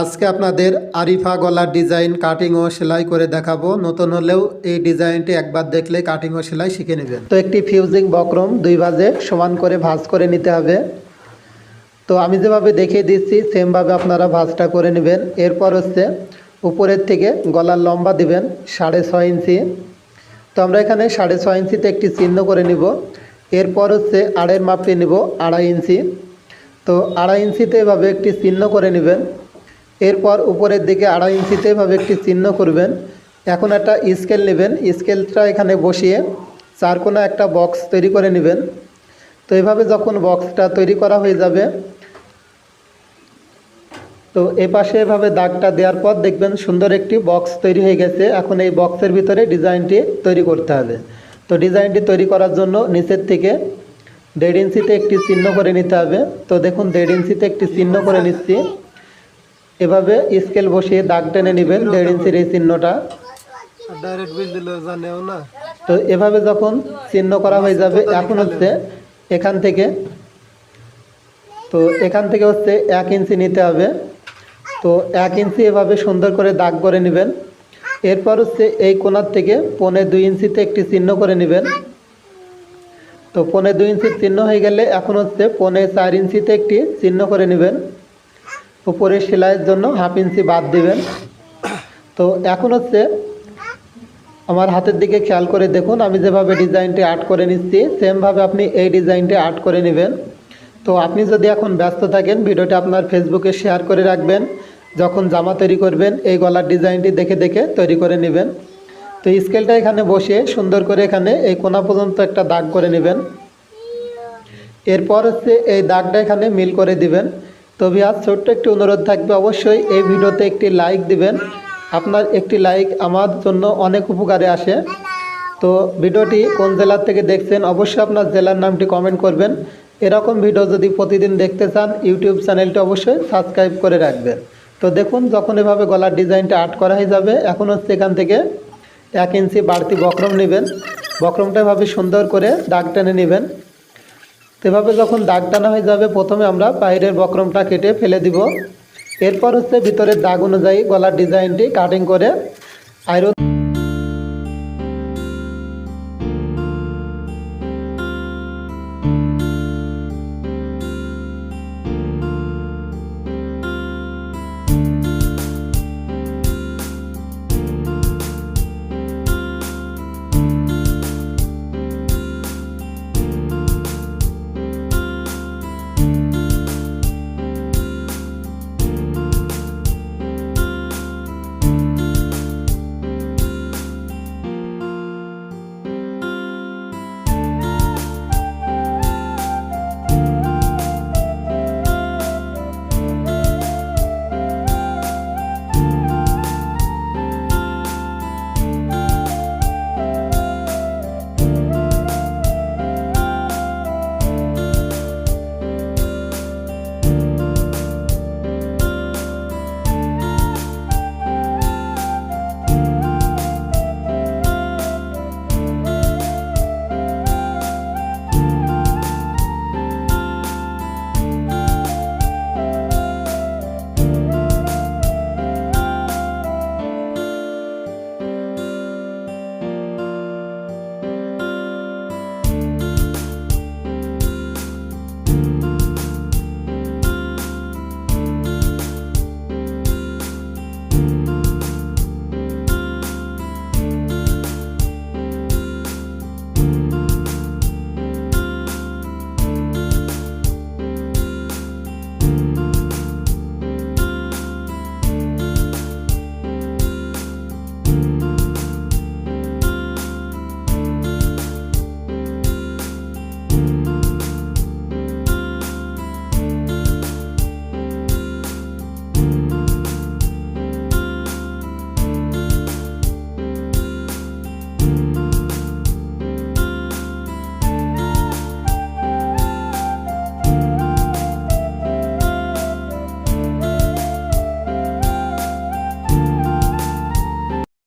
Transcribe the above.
আজকে আপনাদের আরিফা গলার ডিজাইন কাটিং ও সেলাই করে দেখাবো। নতুন হলেও এই ডিজাইনটি একবার দেখলে কাটিং ও সেলাই শিখে নেবেন। তো একটি ফিউজিং বক্রম, দুই ভাজে সমান করে ভাজ করে নিতে হবে। তো আমি যেভাবে দেখিয়ে দিচ্ছি সেমভাবে আপনারা ভাজটা করে নেবেন। এরপর হচ্ছে উপরের থেকে গলার লম্বা দিবেন, সাড়ে ছয় ইঞ্চি। তো আমরা এখানে সাড়ে ছয় ইঞ্চিতে একটি চিহ্ন করে নিব। এরপর হচ্ছে আড়ের মাপটি নিব, আড়াই ইঞ্চি। তো আড়াই ইঞ্চিতে এভাবে একটি চিহ্ন করে নেবেন। এরপর উপরের দিকে আড়াই ইঞ্চিতে এভাবে একটি চিহ্ন করবেন। এখন একটা স্কেল নেবেন। স্কেলটা এখানে বসিয়ে চার কোনো একটা বক্স তৈরি করে নেবেন। তো এভাবে যখন বক্সটা তৈরি করা হয়ে যাবে, তো এ পাশে এভাবে দাগটা দেওয়ার পর দেখবেন সুন্দর একটি বক্স তৈরি হয়ে গেছে। এখন এই বক্সের ভিতরে ডিজাইনটি তৈরি করতে হবে। তো ডিজাইনটি তৈরি করার জন্য নিচের থেকে দেড় ইঞ্চিতে একটি চিহ্ন করে নিতে হবে। তো দেখুন, দেড় ইঞ্চিতে একটি চিহ্ন করে নিচ্ছি। এভাবে স্কেল বসিয়ে দাগ টেনে নেবেন দেড় ইঞ্চির এই চিহ্নটা। ডাইরেক্ট বিল দিলে জানেও না। তো এভাবে যখন চিহ্ন করা হয়ে যাবে এখন হচ্ছে এখান থেকে। তো এখান থেকে হচ্ছে এক ইঞ্চি নিতে হবে। তো এক ইঞ্চি এভাবে সুন্দর করে দাগ করে নেবেন। এরপর হচ্ছে এই কোণার থেকে পনে দুই ইঞ্চিতে একটি চিহ্ন করে নেবেন। তো পনে দুই ইঞ্চির চিহ্ন হয়ে গেলে এখন হচ্ছে পনে চার ইঞ্চিতে একটি চিহ্ন করে নেবেন। উপরে সেলাইয়ের জন্য হাফ ইঞ্চি বাদ দিবেন। তো এখন হচ্ছে আমার হাতের দিকে খেয়াল করে দেখুন, আমি যেভাবে ডিজাইনটি আর্ট করে নিচ্ছি সেমভাবে আপনি এই ডিজাইনটি আর্ট করে নেবেন। তো আপনি যদি এখন ব্যস্ত থাকেন, ভিডিওটি আপনার ফেসবুকে শেয়ার করে রাখবেন। যখন জামা তৈরি করবেন, এই গলার ডিজাইনটি দেখে দেখে তৈরি করে নেবেন। তো স্কেলটা এখানে বসে সুন্দর করে এখানে এই কোনা পর্যন্ত একটা দাগ করে নেবেন। এরপর হচ্ছে এই দাগটা এখানে মিল করে দিবেন। তবে আজ ছোট্ট একটি অনুরোধ থাকবে, অবশ্যই এই ভিডিওতে একটি লাইক দিবেন। আপনার একটি লাইক আমার জন্য অনেক উপকারে আসে। তো ভিডিওটি কোন জেলার থেকে দেখছেন, অবশ্যই আপনার জেলার নামটি কমেন্ট করবেন। এরকম ভিডিও যদি প্রতিদিন দেখতে চান ইউটিউব চ্যানেলটি অবশ্যই সাবস্ক্রাইব করে রাখবেন। তো দেখুন, যখন এভাবে গলার ডিজাইনটা আর্ট করা হয়ে যাবে, এখন হচ্ছে এখান থেকে এক ইঞ্চি বাড়তি বক্রম নেবেন। বক্রমটা এভাবে সুন্দর করে দাগ টেনে নেবেন। তো এভাবে যখন দাগ টানা হয়ে যাবে, প্রথমে আমরা বাইরের বক্রমটা কেটে ফেলে দিব। এরপর হচ্ছে ভিতরের দাগ অনুযায়ী গলার ডিজাইনটি কাটিং করে আয়রন